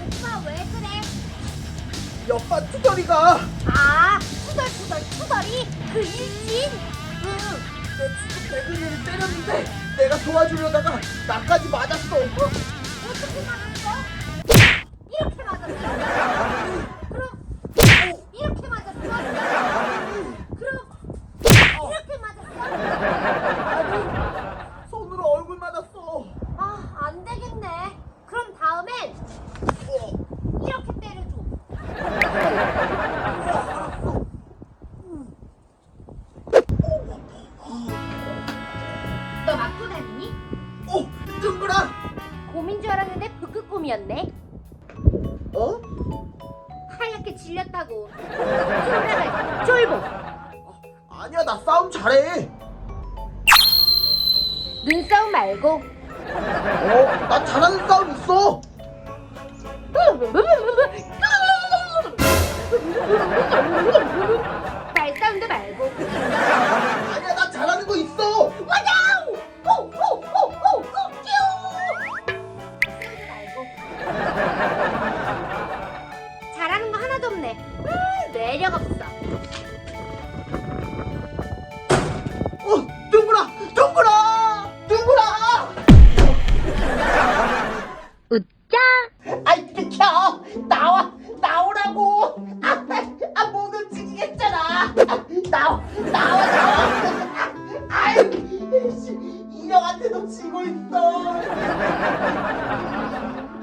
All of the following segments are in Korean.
오빠 왜 그래? 옆반 투덜이가 아, 투덜투덜 투덜이 그 일진? 응. 내 친구 백은이를 때렸는데 내가 도와주려다가 나까지 맞았어. 어떻게 맞았 중이었네. 어? 하얗게 질렸다고. 손가락 쫄보. 어, 아니야 나 싸움 잘해. 눈싸움 말고. 어? 나 잘하는 싸움 있어. 어, 뭐, 뭐, 뭐,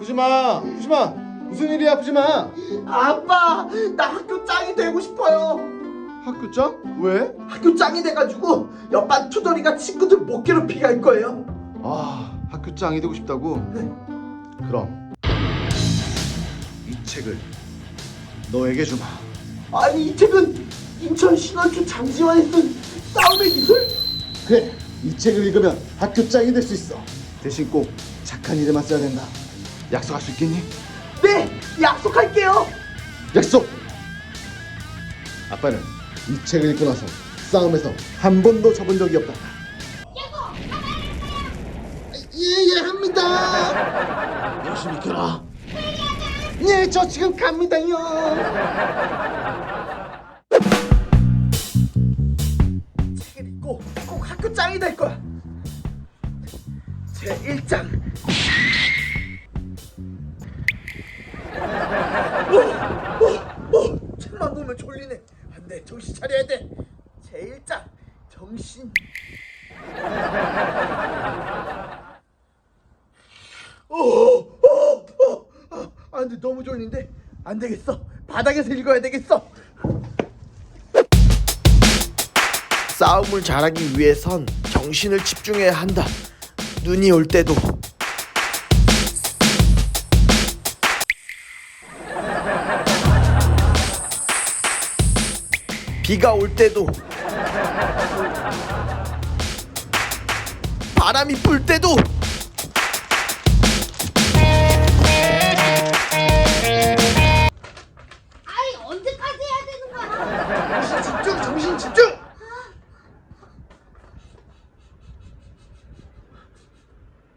푸지마. 푸지마. 무슨 일이야? 푸지마. 아빠 나 학교 짱이 되고 싶어요. 학교 짱? 왜? 학교 짱이 돼가지고 옆반 투덜이가 친구들 못 괴롭히게 할 거예요. 아 학교 짱이 되고 싶다고? 그럼 이 책을 너에게 주마. 아니 이 책은 인천 신원주 장지환이 쓴 싸움의 기술? 그래 이 책을 읽으면 학교 짱이 될 수 있어. 대신 꼭 착한 일에만 써야 된다 약속할 수 있겠니? 네 약속할게요. 약속! 아빠는 이 책을 읽고 나서 싸움에서 한 번도 져본 적이 없다. 예예 합니다. 열심히 켜라. 네저 지금 갑니다요. 책을 읽고 꼭 학교 짱이 될 거야. 제 1장 정신 차려야 돼 제 1장 정신 오, 오, 오, 아, 안 돼, 너무 졸린데 안 되겠어. 바닥에서 읽어야 되겠어. 싸움을 잘하기 위해선 정신을 집중해야 한다. 눈이 올 때도. 비가 올 때도. 바람이 불 때도. 아이 언제까지 해야 되는 거야? 집중, 정신 집중.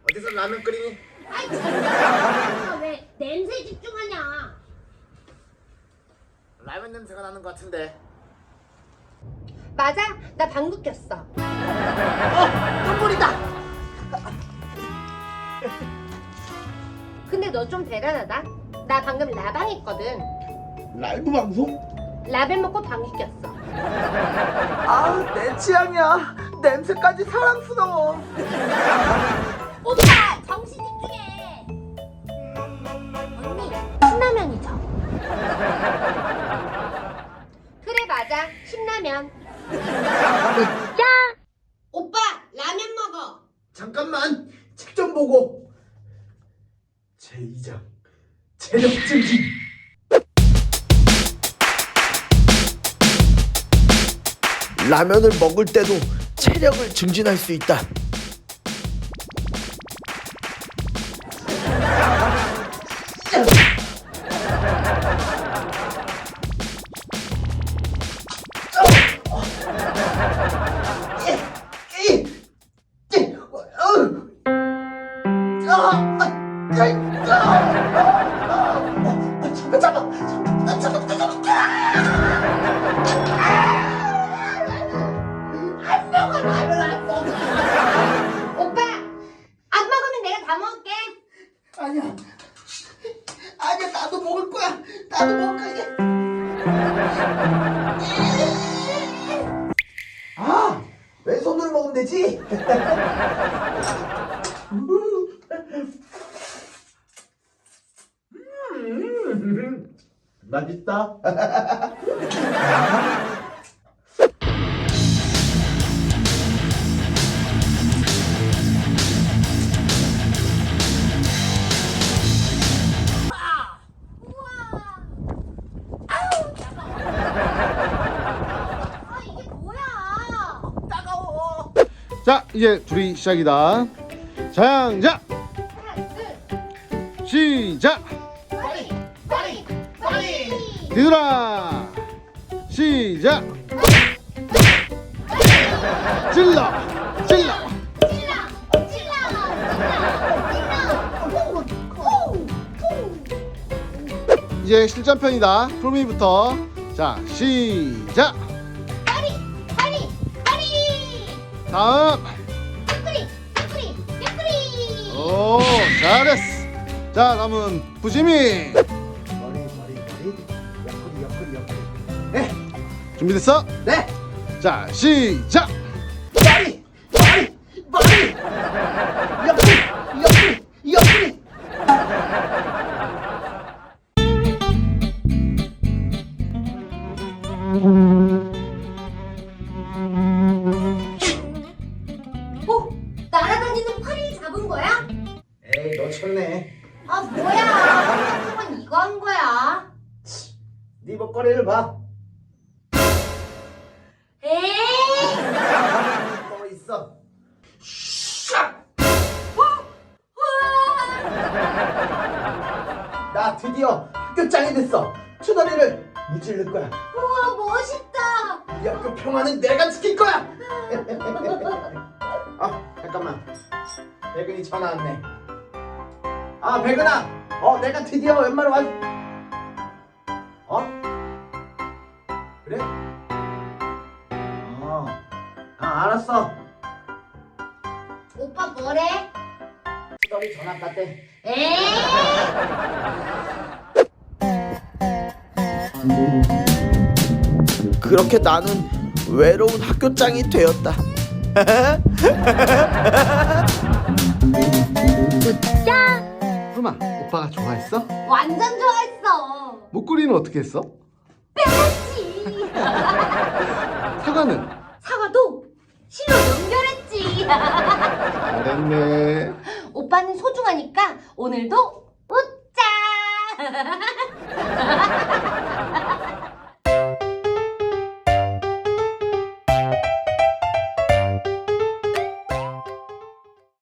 어디서 라면 끓이니? 아이 진짜 왜 냄새 집중하냐? 라면 냄새가 나는 것 같은데. 맞아, 나 방구 꼈어. 어, 똥물이다. 근데 너 좀 대단하다. 나 방금 라방 했거든. 라이브 방송? 라벤 먹고 방귀 꼈어. 아, 내 취향이야. 냄새까지 사랑스러워. 오빠 정신 집중해. 언니 신라면이죠. 그래 맞아 신라면. 웃자. 오빠 라면 먹어. 잠깐만, 책 좀 보고. 제 2장 체력 증진. 라면을 먹을 때도 체력을 증진할 수 있다. 잠깐 잠깐 잠깐 잠깐 오빠 안 먹으면 내가 다 먹을게. 아니야. 아니야 나도 먹을 거야. 나도 먹을 거야. 아 왼손으로 먹으면 되지 맛있다. 아 이게 뭐야? 따가워 자 이제 둘이 시작이다. 자양자! 하나 둘. 시작! 빨리 빨리 뒤돌아 시작 찔러 찔러. 이제 실전편이다 프로미부터 자 시작. 다음. 오 잘했어 자 다음은 부지미 네 준비됐어? 네. 자 시작! 머리! 머리! 머리! 옆구리! 옆구리! 옆구리! 어? 네 먹거리를 봐. 에이. 또 있어? 나 드디어 학교장이 됐어. 투덜이를 무찔릴 거야. 우와 멋있다. 이 학교 평화는 내가 지킬 거야. 아 잠깐만. 백은이 전화 왔네. 아 백은아! 어 내가 드디어 웬만으로 왔 그래? 어. 아 알았어 오빠 뭐래? 투덜이 전화 갔대 에이. 그렇게 나는 외로운 학교장이 되었다 프로마 오빠가 좋아했어? 완전 좋아했어. 목걸이는 어떻게 했어? 지 사과는? 사과도 실로 연결했지. 잘했네 오빠는 소중하니까 오늘도 웃자.